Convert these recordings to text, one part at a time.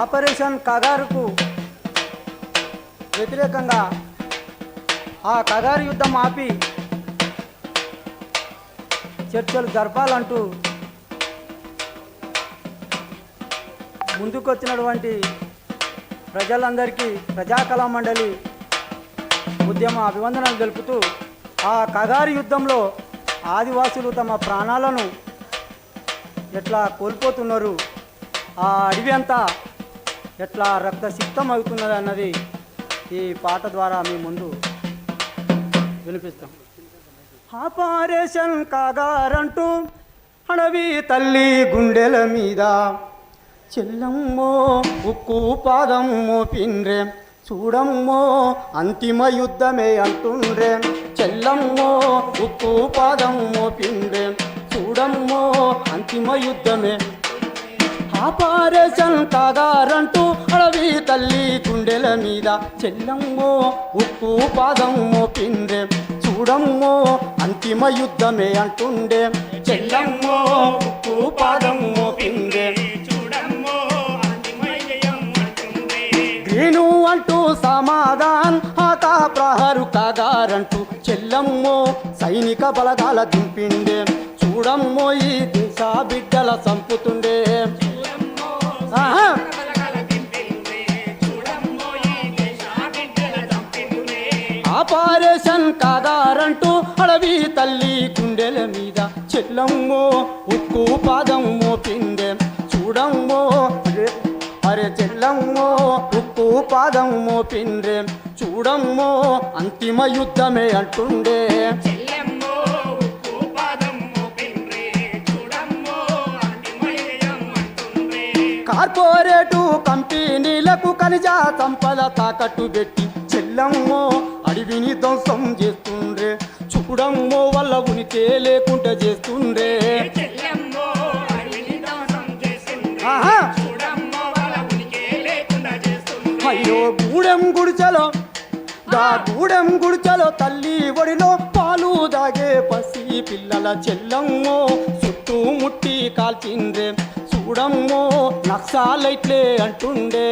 Operation కగారుకు వ్యతిరేకంగా ఆ కగారు యుద్ధం ఆపి చర్చలు జరపాలంటూ ముందుకొచ్చినటువంటి ప్రజలందరికీ ప్రజాకళా మండలి ఉద్యమ అభివందనలు తెలుపుతూ ఆ కగారు యుద్ధంలో ఆదివాసులు తమ ప్రాణాలను ఎట్లా కోల్పోతున్నారు? ఆ అడవి అంతా ఎట్లా రక్తసిక్తం అవుతున్నది అన్నది ఈ పాట ద్వారా మీ ముందు వినిపిస్తాం. ఆపరేషన్ కాగారంటూ అడవి తల్లి గుండెల మీద చెల్లమ్మో ఉక్కు పాదం మోపిండ్రే చూడమ్మో అంతిమ యుద్ధమే అంటుండ్రే చెల్లమ్మో ఉక్కు పాదం మోపిండ్రే చూడమ్మో అంతిమ యుద్ధమే ఆపారేషన్ కాగారంటూ అడవి తల్లి కుండెల మీద చెల్లమ్మో ఉప్పు పాదం మోపిందే చూడమ్మో అంతిమ యుద్ధమే అంటుండే. చెల్లమ్మో ఉప్పు పాదం మోపిందే నేను అంటూ సమాధాన్ ఆత ప్రహరు కాగారంటూ చెల్లమ్మో సైనిక బలగాల దింపిండే. చూడమ్మో ఈ దేశ బిడ్డల సంపుతుండే ఆపరేషన్ కాదారంటూ అడవి తల్లి కుండెల మీద చెల్లమ్మో ఉక్కు పాదం మోపిండే చూడమ్మో అరే, చెల్లమ్మో ఉక్కు పాదం మోపిండ్రే చూడమ్మో అంతిమ యుద్ధమే అంటుండే. కార్పొరేటు కంపెనీలకు ఖనిజ సంపద తాకట్టు పెట్టి చెల్లమ్మో అడవిని ధ్వంసం చేస్తుండ్రే. చూడమ్మో వల్ల ఉనికి లేకుండా చేస్తుండ్రే. అయ్యో గూడెం గుడిచలో గా గూడెం గుడిచలో తల్లి ఒడిలో పాలు దాగే పసి పిల్లల చెల్లమ్మో చుట్టూ ముట్టి కాల్చిండ్రే. చూడమ్మో నక్సాలైట్లే అంటుండే.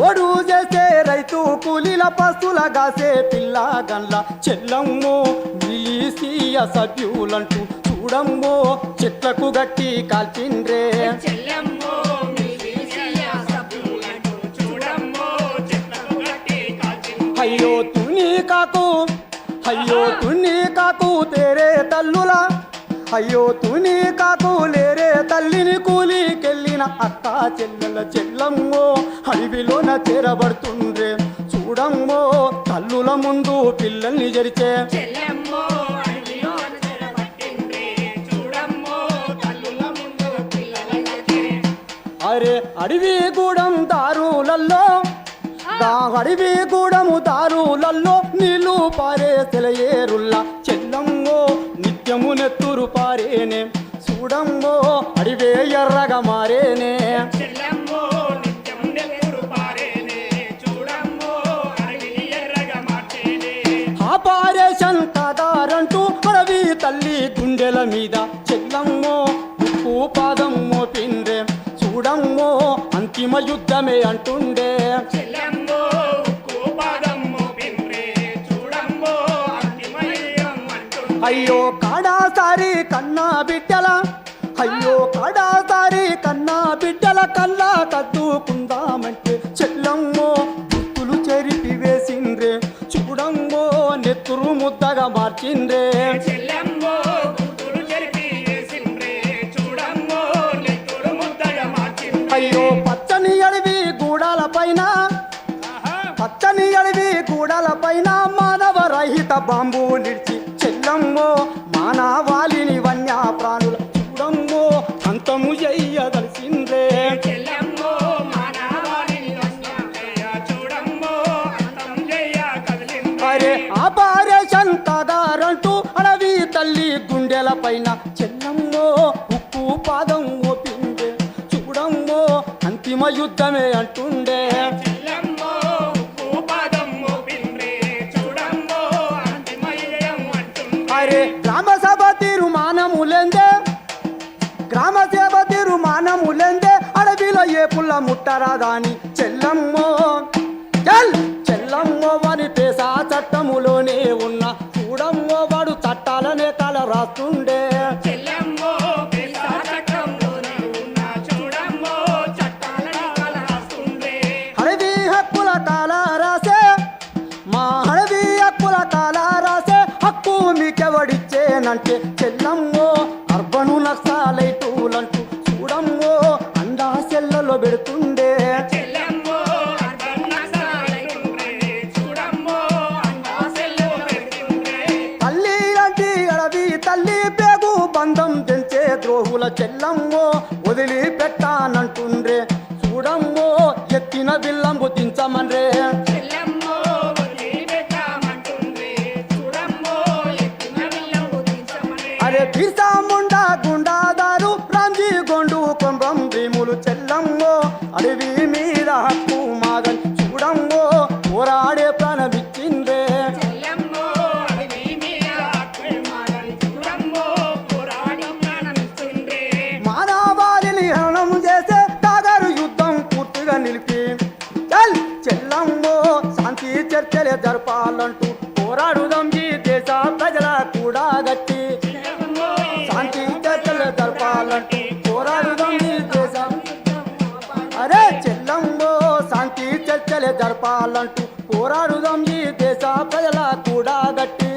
ఓడు చేసే రైతు కూలీల పస్తుల గాసే పిల్ల కాల్చిండ్రే. చెల్లెమ్మో మిలిసియ సభ్యులంటూ చూడమ్మో చెట్లకు గట్టి కాల్చిండ్రే అయ్యో తుని కాకు అయ్యో తుని కాకు తేరే తల్లులా. అయ్యో తుని కాకు లేరే తల్లిని కూలికెళ్ళిన అక్క చెల్లెల చెల్లమ్మో అడవిలోన చేరబడుతుండ్రే. చూడమ్మో తల్లుల ముందు పిల్లల్ని జరిచే. అరే అడవి గూడెం దారులల్లో దా అడవి గూడెము దారులల్లో నీళ్ళు పారే సెలయేరుల్లా చెల్లమ్మో నిత్యము నెత్తురు పారేనే. చూడమ్మో అడివే ఎర్రగా మారేనే. ఆపరేషన్ కాదారంటూ అడవి తల్లి గుండెల మీద. చెల్లమ్మో ఉప్పు పాదం మోపిండే చూడమ్మో అంతిమ యుద్ధమే అంటుండే. చెల్లెమ్మో అయ్యో కాడాసారి కన్నా బిడ్డల? అయ్యో కాడాసారి కన్నా బిడ్డల కల్లా కద్దుకుందామంటే చెల్లమ్మో గుర్తులు చెరిపి వేసిండ్రే. చూడమ్మో నెత్తురు ముద్దగా మార్చిండ్రే. చెల్లమ్మో మానవాళిని వన్య ప్రాణుల చూడమ్మో అంతము చెయ్యదలిసిందే చూడమ్మో అరే ఆపరేషన్ కాదారంటూ అడవి తల్లి గుండెల పైన చెల్లమ్మో ఉప్పు పాదం ఓపిండే చూడమ్మో అంతిమ యుద్ధమే అంటుండే. ముట్టరాదాని చెల్లమ్మో. చల్ చెల్లమ్మో వాని పేసా చట్టములోనే ఉన్న. చూడమ్మో వాడు చట్టాలనే కల రాస్తుండే. అడవి హక్కుల రాసే. మా అడవి హక్కుల రాసే. హక్కు మీకెవడిచ్చేనంటే చెల్లమ్మో. సెల్లలో పెడుతుండే తల్లి లాంటి అడవి తల్లి పేగు బంధం తెంచే ద్రోహుల చెల్లమ్మో వదిలి పెట్టానంటుండ్రే చూడమ్మో ఎత్తిన బిల్లంబు దించమన్రే. అడవి మీద హక్కు పోరాడే ప్రాణమిచ్చిందే. మాదని చూడమ్మో పోరాడి ప్రాణమిస్తుండే మానవాళిని హరణం చేసే తాగారు యుద్ధం పూర్తిగా నిలిపి. చల్ చెల్లమ్మో శాంతి చర్చలే జరపాలంటూ పోరాడుదాం ఈ దేశ ప్రజల కూడా గట్టి జరపాలంటూ పోరాడుదాం ఈ దేశ ప్రజల కూడా గట్టి.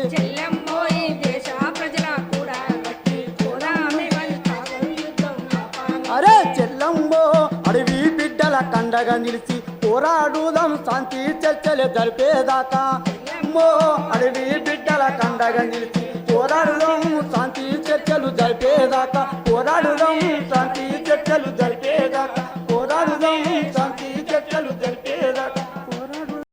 అరే చెల్లమ్మో అడవి బిడ్డల కండగా నిలిచి పోరాడుదాం శాంతి చర్చలు జరిపేదాకా. అమ్మో అడవి బిడ్డల కండగా నిలిచి పోరాడుదాం శాంతి చర్చలు జరిపేదాకా.